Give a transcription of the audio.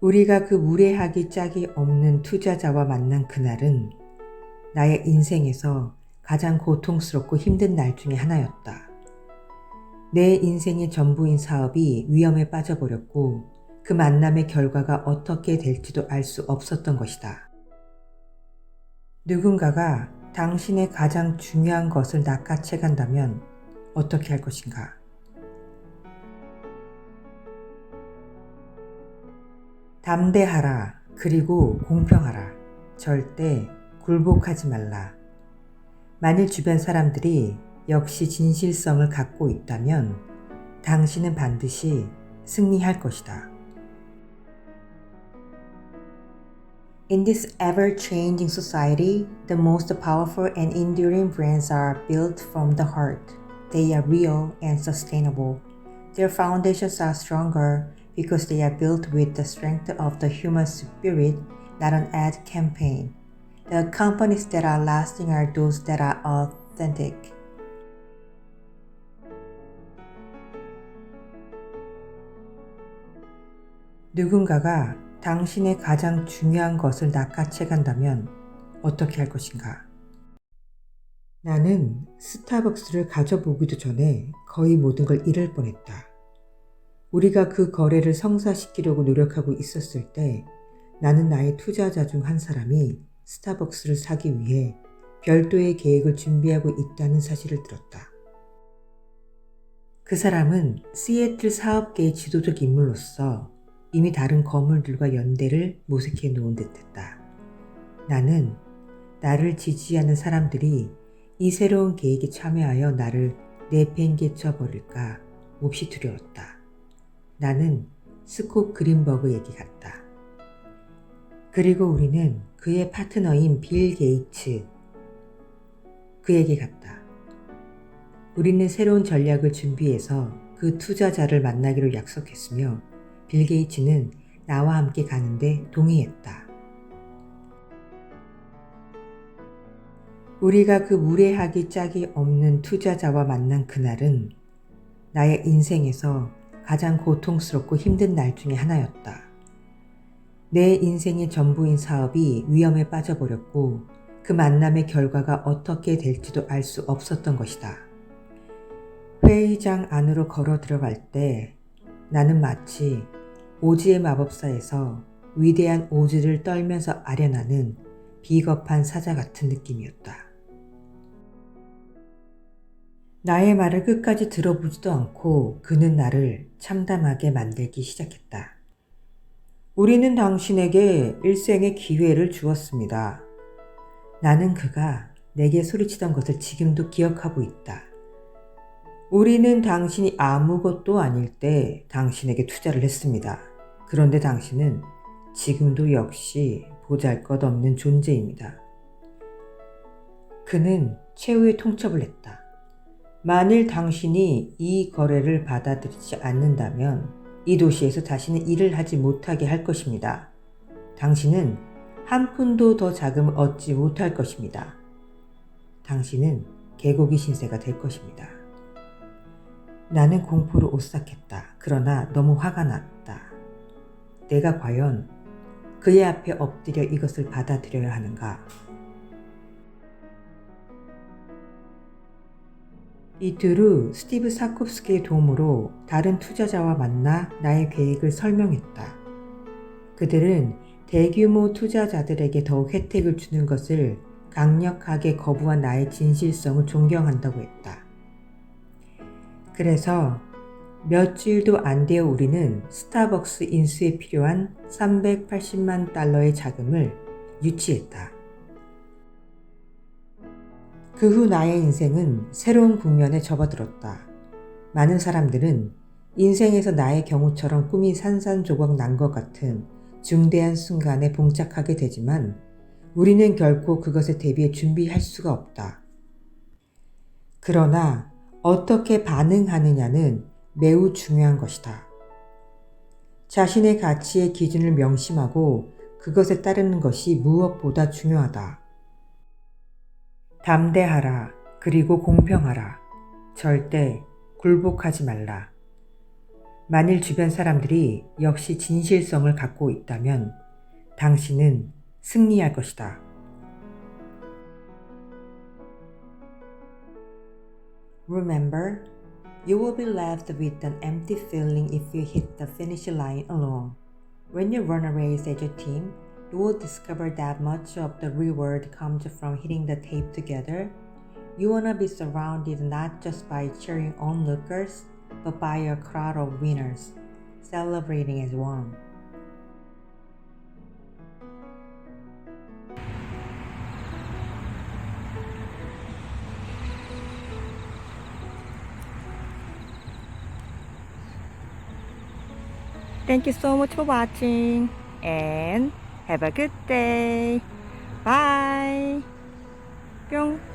우리가 그 무례하기 짝이 없는 투자자와 만난 그날은 나의 인생에서 가장 고통스럽고 힘든 날 중에 하나였다. 내 인생의 전부인 사업이 위험에 빠져버렸고 그 만남의 결과가 어떻게 될지도 알 수 없었던 것이다. 누군가가 당신의 가장 중요한 것을 낚아채 간다면 어떻게 할 것인가? 담대하라. 그리고 공평하라. 절대 굴복하지 말라. 만일 주변 사람들이 역시 진실성을 갖고 있다면 당신은 반드시 승리할 것이다. In this ever changing society, the most powerful and enduring brands are built from the heart. They are real and sustainable. Their foundations are stronger because they are built with the strength of the human spirit, not an ad campaign. The companies that are lasting are those that are authentic. 누군가가 당신의 가장 중요한 것을 낚아채 간다면 어떻게 할 것인가? 나는 스타벅스를 가져보기도 전에 거의 모든 걸 잃을 뻔했다. 우리가 그 거래를 성사시키려고 노력하고 있었을 때 나는 나의 투자자 중 한 사람이 스타벅스를 사기 위해 별도의 계획을 준비하고 있다는 사실을 들었다. 그 사람은 시애틀 사업계의 지도적 인물로서 이미 다른 거물들과 연대를 모색해 놓은 듯 했다. 나는 나를 지지하는 사람들이 이 새로운 계획에 참여하여 나를 내팽개쳐 버릴까 몹시 두려웠다. 나는 스콧 그린버그에게 갔다. 그리고 우리는 그의 파트너인 빌 게이츠, 그에게 갔다. 우리는 새로운 전략을 준비해서 그 투자자를 만나기로 약속했으며 빌 게이츠는 나와 함께 가는데 동의했다. 우리가 그 무례하기 짝이 없는 투자자와 만난 그날은 나의 인생에서 가장 고통스럽고 힘든 날 중에 하나였다. 내 인생의 전부인 사업이 위험에 빠져버렸고 그 만남의 결과가 어떻게 될지도 알 수 없었던 것이다. 회의장 안으로 걸어 들어갈 때 나는 마치 오즈의 마법사에서 위대한 오즈를 떨면서 아련하는 비겁한 사자 같은 느낌이었다. 나의 말을 끝까지 들어보지도 않고 그는 나를 참담하게 만들기 시작했다. 우리는 당신에게 일생의 기회를 주었습니다. 나는 그가 내게 소리치던 것을 지금도 기억하고 있다. 우리는 당신이 아무것도 아닐 때 당신에게 투자를 했습니다. 그런데 당신은 지금도 역시 보잘 것 없는 존재입니다. 그는 최후의 통첩을 했다. 만일 당신이 이 거래를 받아들이지 않는다면 이 도시에서 다시는 일을 하지 못하게 할 것입니다. 당신은 한 푼도 더 자금을 얻지 못할 것입니다. 당신은 개고기 신세가 될 것입니다. 나는 공포로 오싹했다. 그러나 너무 화가 났다. 내가 과연 그의 앞에 엎드려 이것을 받아들여야 하는가? 이틀 후 스티브 사콥스키의 도움으로 다른 투자자와 만나 나의 계획을 설명했다. 그들은 대규모 투자자들에게 더욱 혜택을 주는 것을 강력하게 거부한 나의 진실성을 존경한다고 했다. 그래서 몇 주일도 안 되어 우리는 스타벅스 인수에 필요한 380만 달러의 자금을 유치했다. 그 후 나의 인생은 새로운 국면에 접어들었다. 많은 사람들은 인생에서 나의 경우처럼 꿈이 산산조각 난 것 같은 중대한 순간에 봉착하게 되지만 우리는 결코 그것에 대비해 준비할 수가 없다. 그러나 어떻게 반응하느냐는 매우 중요한 것이다. 자신의 가치의 기준을 명심하고 그것에 따르는 것이 무엇보다 중요하다. 담대하라. 그리고 공평하라. 절대 굴복하지 말라. 만일 주변 사람들이 역시 진실성을 갖고 있다면 당신은 승리할 것이다. Remember, you will be left with an empty feeling if you hit the finish line alone. When you run a race as a team, you will discover that much of the reward comes from hitting the tape together. You want to be surrounded not just by cheering onlookers, but by a crowd of winners, celebrating as one. Thank you so much for watching and have a good day. Bye. 뿅.